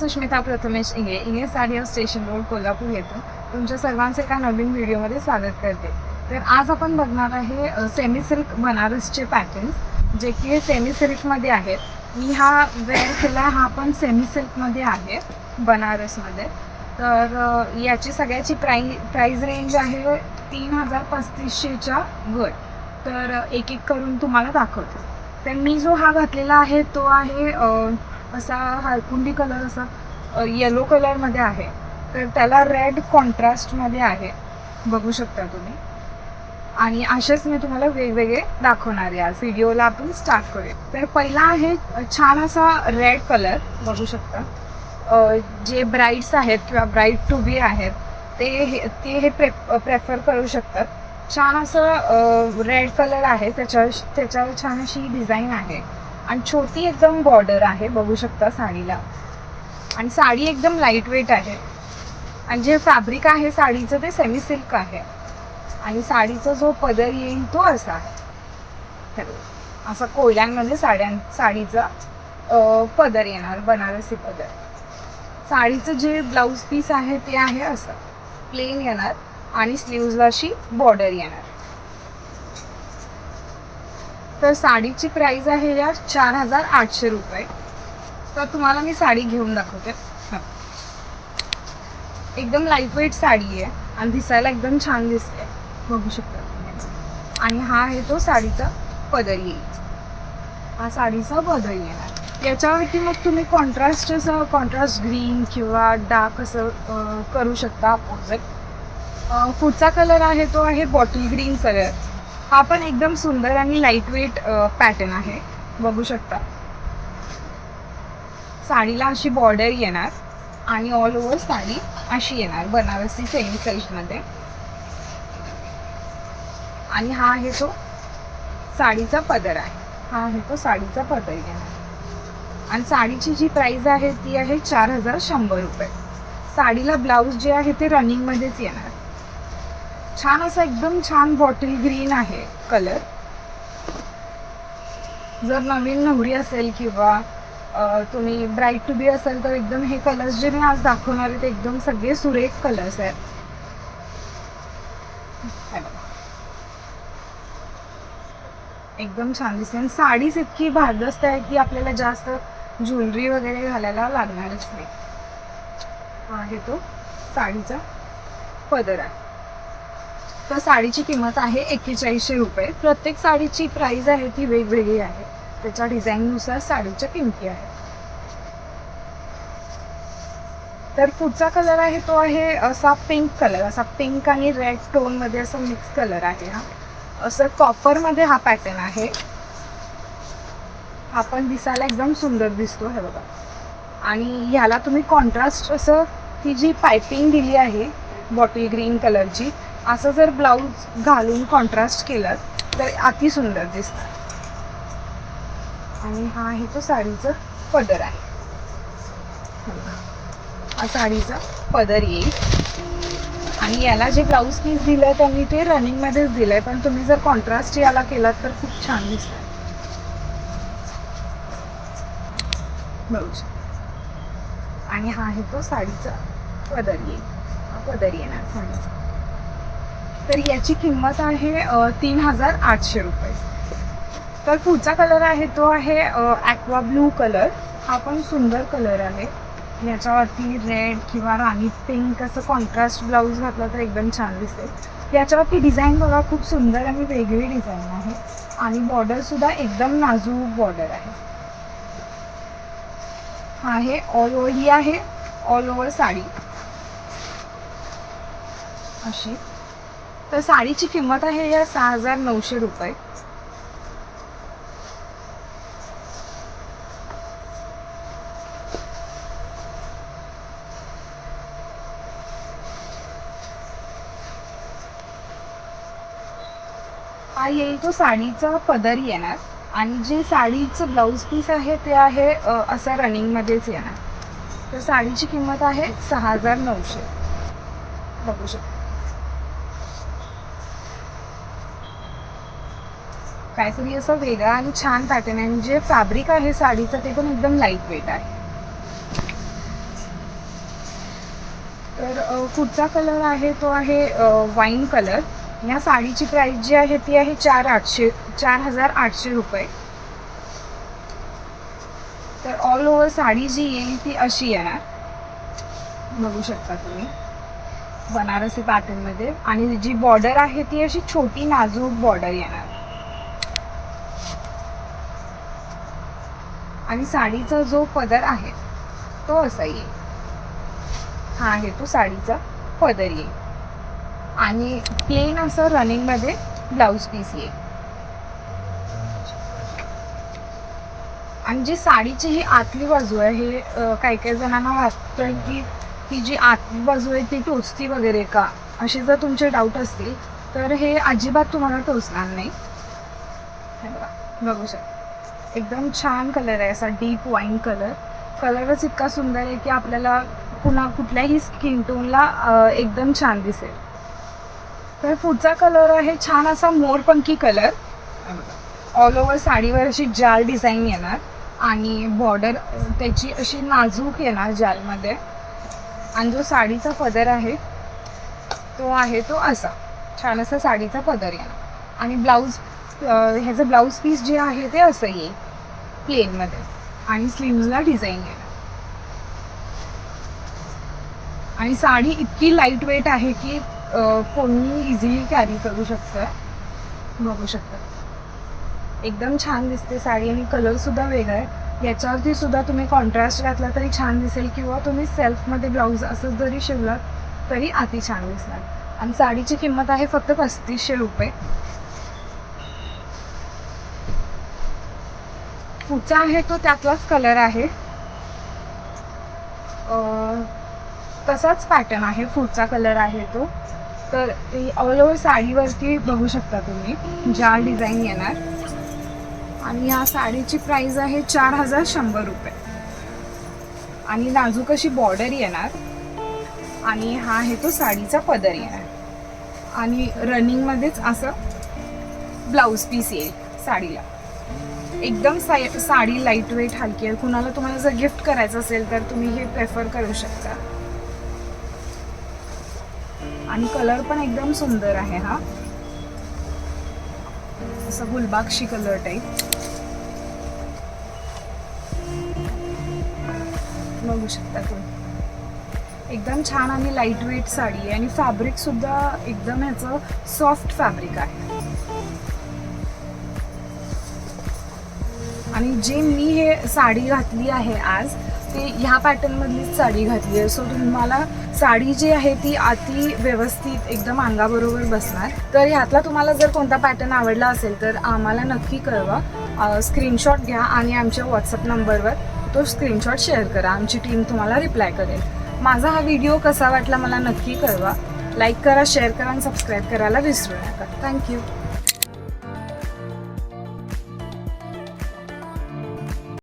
Sushmita Prathamesh Inge Inge sari house station road Kolhapur येथून तुमच्या सर्वांचे एका नवीन व्हिडिओमध्ये स्वागत करते. तर आज आपण बघणार आहे सेमी सिल्क बनारसचे पॅटर्न्स जे की सेमी सिल्कमध्ये आहेत. मी हा वेअर केला हा पण सेमी सिल्कमध्ये आहे बनारसमध्ये. तर याची सगळ्याची प्राई प्राईज रेंज आहे तीन हजार पस्तीसशेच्या वर. तर एक एक करून तुम्हाला दाखवते. तर मी जो हा घातलेला आहे तो आहे असा हळकुंडी कलर असा येलो कलरमध्ये आहे. तर त्याला रेड कॉन्ट्रास्टमध्ये आहे. बघू शकता तुम्ही. आणि असेच मी तुम्हाला वेगवेगळे दाखवणार आहे. आज व्हिडिओला आपण स्टार्ट करूया. तर पहिला आहे छान असा रेड कलर बघू शकता. जे ब्राईड्स आहेत किंवा ब्राईड टू बी आहेत ते हे ते हे प्रे प्रेफर करू शकतात. छान असं रेड कलर आहे. त्याच्या त्याच्यावर छान अशी डिझाईन आहे. आणि छोटी एकदम बॉर्डर आहे बघू शकता साडीला. आणि साडी एकदम लाइट वेट आहे. आणि जे फॅब्रिक आहे साडीचं ते सेमी सिल्क आहे. आणि साडीचा जो पदर येईल तो असा आहे. हे असा कोयल्यांमध्ये साड्यां साडीचा पदर येणार बनारसी पदर. साडीचं जे ब्लाऊज पीस आहे ते आहे असं. प्लेन येणार आणि स्लीव्जला अशी बॉर्डर येणार. तर साडीची प्राईज आहे या चार हजार आठशे रुपये. तर तुम्हाला मी साडी घेऊन दाखवते. एकदम लाइट वेट साडी आहे आणि दिसायला एकदम छान दिसते. बघू शकता तुम्ही. आणि हा आहे तो साडीचा पदर. येईल हा साडीचा पदर येणार याच्यावरती मग तुम्ही कॉन्ट्रास्ट असं कॉन्ट्रास्ट ग्रीन किंवा डार्क असं करू शकता अपोजिट पुढचा कलर आहे तो आहे बॉटल ग्रीन कलर हा पण एकदम सुंदर आणि लाइट वेट पॅटर्न आहे. बघू शकता. साडीला अशी बॉर्डर येणार आणि ऑल ओव्हर साडी अशी येणार. बनारसी सेम साईजमध्ये आणि हा आहे तो साडीचा पदर आहे. हा आहे तो साडीचा पदर येणार. आणि साडीची जी प्राइस आहे ती आहे चार हजार शंभर रुपये. साडीला ब्लाऊज जे आहे ते रनिंगमध्येच येणार. छान असा एकदम छान बॉटल ग्रीन आहे कलर. जर नवीन नवरी असेल किंवा तुम्ही ब्राईट टू बी असेल तर एकदम हे कलर्स जे मी आज दाखवणार आहे ते एकदम सगळे सुरेख कलर्स आहेत. एकदम छान दिसते. आणि साडीच इतकी भारदस्त आहे की आपल्याला जास्त ज्वेलरी वगैरे घालायला लागणारच नाही. हा आहे तो साडीचा पदर आहे. तर साडीची किंमत आहे एक्केचाळीसशे रुपये. प्रत्येक साडीची प्राईज आहे ती वेगवेगळी आहे. त्याच्या डिझाईननुसार साडीच्या किमती आहेत. तर पुढचा कलर आहे तो आहे असा पिंक कलर असा पिंक आणि रेड टोनमध्ये असा मिक्स कलर आहे हा. असं कॉपरमध्ये हा पॅटर्न आहे. हा पण दिसायला एकदम सुंदर दिसतो हे बघा. आणि ह्याला तुम्ही कॉन्ट्रास्ट असं ती जी पायपिंग दिली आहे बॉटल ग्रीन कलरची असं जर ब्लाऊज घालून कॉन्ट्रास्ट केला तर अति सुंदर दिसणार आणि हा आहे तो साडीचा पदर आहे. हा साडीचा पदर येईल. आणि याला जे ब्लाऊज पीस आहे त्यांनी ते रनिंग मध्येच दिलंय. पण तुम्ही जर कॉन्ट्रास्ट याला केलात तर खूप छान दिसत बघू आणि हा आहे तो साडीचा पदर येईल. पदर येणार साडीचा. तर याची किंमत आहे तीन हजार आठशे रुपये. तर पुढचा कलर आहे तो आहे ॲक्वा ब्लू कलर हा पण सुंदर कलर आहे. याच्यावरती रेड किंवा राणी पिंक असं कॉन्ट्रास्ट ब्लाऊज घातला तर एकदम छान दिसेल. याच्यावरती डिझाईन बघा खूप सुंदर आणि वेगळी डिझाईन आहे. आणि बॉर्डरसुद्धा एकदम नाजूक बॉर्डर आहे. हा आहे ऑल ओव्हर ही आहे ऑल ओव्हर साडी. अशी. तर साडीची किंमत आहे या सहा हजार नऊशे रुपये. हा येईल तो साडीचा पदर येणार. आणि जे साडीचं ब्लाऊज पीस आहे ते आहे असं रनिंगमध्येच येणार. तर साडीची किंमत आहे सहा हजार नऊशे. बघू शकतो. काहीतरी असं वेगळा आणि छान पॅटर्न आहे. आणि जे फॅब्रिक आहे साडीचं ते पण एकदम लाइट वेट आहे. तर पुढचा कलर आहे? तो आहे वाईन कलर या साडीची प्राइस जी आहे ती आहे चार आठशे चार हजार आठशे रुपये. तर ऑल ओव्हर साडी जी येईल ती अशी येणार. बघू शकता तुम्ही. बनारसी पॅटर्नमध्ये आणि जी बॉर्डर आहे ती अशी छोटी नाजूक बॉर्डर येणार. आणि साडीचा जो पदर आहे तो असा येईल. हा आहे तो साडीचा पदर येईल. आणि प्लेन असं रनिंगमध्ये ब्लाऊज पीस येईल. आणि जी साडीची ही आतली बाजू आहे हे काही काही जणांना वाटतं की ही जी आतली बाजू आहे ती टोचती वगैरे का? असे जर तुमचे डाऊट असतील तर हे अजिबात तुम्हाला टोचणार नाही. बघा बघू शकता. एकदम छान कलर आहे असा डीप वाईन कलर कलरच इतका सुंदर आहे की आपल्याला पुन्हा कुठल्याही स्किन टोनला एकदम छान दिसेल. तर पुढचा कलर आहे छान असा मोरपंखी कलर ऑल ओव्हर साडीवर अशी जाल डिझाईन येणार आणि बॉर्डर त्याची अशी नाजूक येणार जालमध्ये. आणि जो साडीचा पदर आहे तो आहे तो असा. छान असा साडीचा पदर येणार. आणि ब्लाऊज ह्याचं ब्लाऊज पीस जे आहे ते असं येईल प्लेनमध्ये आणि स्लीव्जला डिझाईन येणार. आणि साडी इतकी लाइट वेट आहे की कोणी इझिली कॅरी करू शकतं. बघू शकतं. एकदम छान दिसते साडी आणि कलरसुद्धा वेगळा आहे. याच्यावरती सुद्धा तुम्ही कॉन्ट्रास्ट घातला तरी छान दिसेल किंवा तुम्ही सेल्फमध्ये ब्लाऊज असं जरी शिवलात तरी अति छान दिसणार. आणि साडीची किंमत आहे फक्त पस्तीसशे रुपये. पुढचा आहे तो त्यातलाच कलर आहे. तसाच पॅटर्न आहे पुढचा कलर आहे तो. तर ऑल ओव्हर साडीवरती बघू शकता तुम्ही ज्या डिझाईन येणार. आणि या साडीची प्राइस आहे चार हजार शंभर रुपये. आणि नाजूक अशी बॉर्डर येणार. आणि हा आहे तो साडीचा पदर येणार. आणि रनिंगमध्येच असं ब्लाऊज पीस येईल साडीला. एकदम साय साडी लाइट वेट हलकी आहे. कुणाला तुम्हाला जर गिफ्ट करायचं असेल तर तुम्ही हे प्रेफर करू शकता. आणि कलर पण एकदम सुंदर आहे हा. असं गुलबाक्षी कलर टाईप बघू शकता तुम्ही. एकदम छान आणि लाइट वेट साडी आहे. आणि फॅब्रिक सुद्धा एकदम ह्याचं सॉफ्ट फॅब्रिक आहे. आणि जे मी हे साडी घातली आहे आज ते ह्या पॅटर्नमधलीच साडी घातली आहे. सो तुम्हाला साडी जी आहे ती अति व्यवस्थित एकदम अंगाबरोबर बसणार. तर ह्यातला तुम्हाला जर कोणता पॅटर्न आवडला असेल तर आम्हाला नक्की कळवा. स्क्रीनशॉट घ्या आणि आमच्या व्हॉट्सअप नंबरवर तो स्क्रीनशॉट शेअर करा. आमची टीम तुम्हाला रिप्लाय करेल. माझा हा व्हिडिओ कसा वाटला मला नक्की कळवा. लाईक करा शेअर करा आणि सबस्क्राईब करायला विसरू नका. थँक्यू